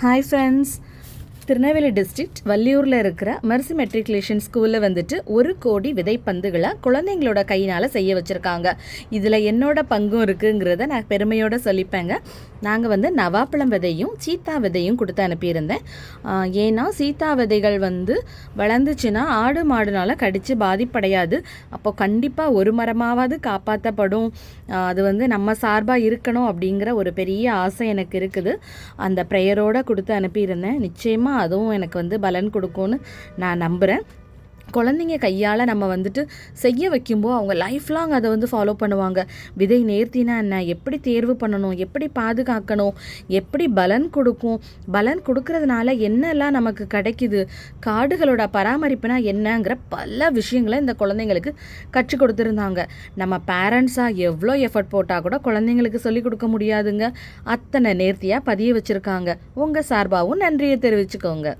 Hi friends Tirunelveli district வள்ளியூரில் இருக்கிற Mercy matriculation ஸ்கூலில் வந்துட்டு ஒரு கோடி விதைப்பந்துகளை குழந்தைங்களோட கையினால் செய்ய வச்சுருக்காங்க. இதில் என்னோட பங்கும் இருக்குங்கிறத நான் பெருமையோடு சொல்லிப்பேங்க. நாங்கள் வந்து நவாப்பழம் விதையும் சீத்தா விதையும் கொடுத்து அனுப்பியிருந்தேன். ஏன்னா சீத்தா விதைகள் வந்து வளர்ந்துச்சுன்னா ஆடு மாடுனால் கடித்து பாதிப்படையாது. அப்போ கண்டிப்பாக ஒரு மரமாவது காப்பாற்றப்படும் அது வந்து நம்ம சார்பாக இருக்கணும் அப்படிங்கிற ஒரு பெரிய ஆசை எனக்கு இருக்குது. அந்த ப்ரேயரோடு கொடுத்து அனுப்பியிருந்தேன். நிச்சயமாக அதுவும் எனக்கு வந்து பலன் கொடுக்கும்னு நான் நம்புகிறேன் குழந்தைங்க கையால் நம்ம வந்துட்டு செய்ய வைக்கும்போது அவங்க லைஃப் லாங் அதை வந்து ஃபாலோ பண்ணுவாங்க. விதை நேர்த்தினா என்ன? எப்படி தேர்வு பண்ணணும்? எப்படி பாதுகாக்கணும்? எப்படி பலன் கொடுக்கும்? பலன் கொடுக்கறதுனால என்னெல்லாம் நமக்கு கிடைக்குது? காடுகளோட பராமரிப்புனா என்னங்கிற பல விஷயங்களை இந்த குழந்தைங்களுக்கு கற்றுக் கொடுத்துருந்தாங்க. நம்ம பேரண்ட்ஸாக எவ்வளோ எஃபர்ட் போட்டால் கூட குழந்தைங்களுக்கு சொல்லிக் கொடுக்க முடியாதுங்க. அத்தனை நேர்த்தியாக பதிய வச்சுருக்காங்க. உங்கள் சார்பாகவும் நன்றியை தெரிவிச்சுக்கோங்க.